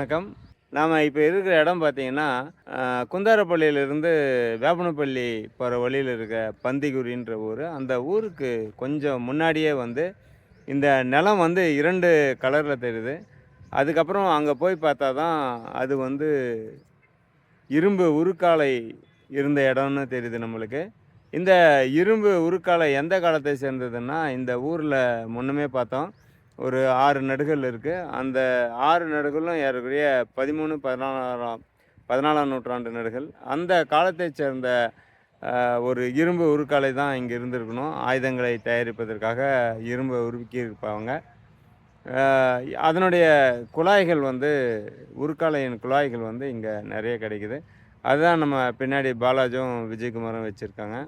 வணக்கம். நாம் இப்போ இருக்கிற இடம் பார்த்தீங்கன்னா குந்தாரப்பள்ளியிலிருந்து வேப்பனப்பள்ளி போகிற வழியில் இருக்க பந்திகுரின்ற ஊர். அந்த ஊருக்கு கொஞ்சம் முன்னாடியே வந்து இந்த நிலம் வந்து இரண்டு கலரில் தெரியுது. அதுக்கப்புறம் அங்கே போய் பார்த்தா தான் அது வந்து இரும்பு உருக்காலை இருந்த இடம்னு தெரியுது நம்மளுக்கு. இந்த இரும்பு உருக்காலை எந்த காலத்தை சேர்ந்ததுன்னா இந்த ஊரில் முன்னமே பார்த்தோம். ஒரு ஆறு நடுகள் இருக்குது அந்த ஆறு நடுகளும் ஏறக்குறைய பதிமூணு பதினாலாம் பதினாலாம் நூற்றாண்டு நடுகள். அந்த காலத்தை சேர்ந்த ஒரு இரும்பு உருக்காலை தான் இங்கே இருந்திருக்கணும். ஆயுதங்களை தயாரிப்பதற்காக இரும்பை உருக்கியிருப்பாங்க அதனுடைய குழாய்கள் வந்து உருக்காலையின் குழாய்கள் வந்து இங்கே நிறைய கிடைக்குது. அதுதான் நம்ம பின்னாடி பாலாஜும் விஜயகுமாரும் வச்சுருக்காங்க.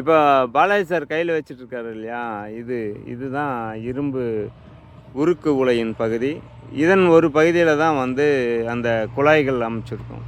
இப்போ பாலாஜி சார் கையில் வச்சுட்டு இருக்காரு இல்லையா? இது இதுதான் இரும்பு உருக்கு உலையின் பகுதி. இதன் ஒரு பகுதியில் தான் வந்து அந்த குழாய்கள் அமைச்சிருக்கோம்.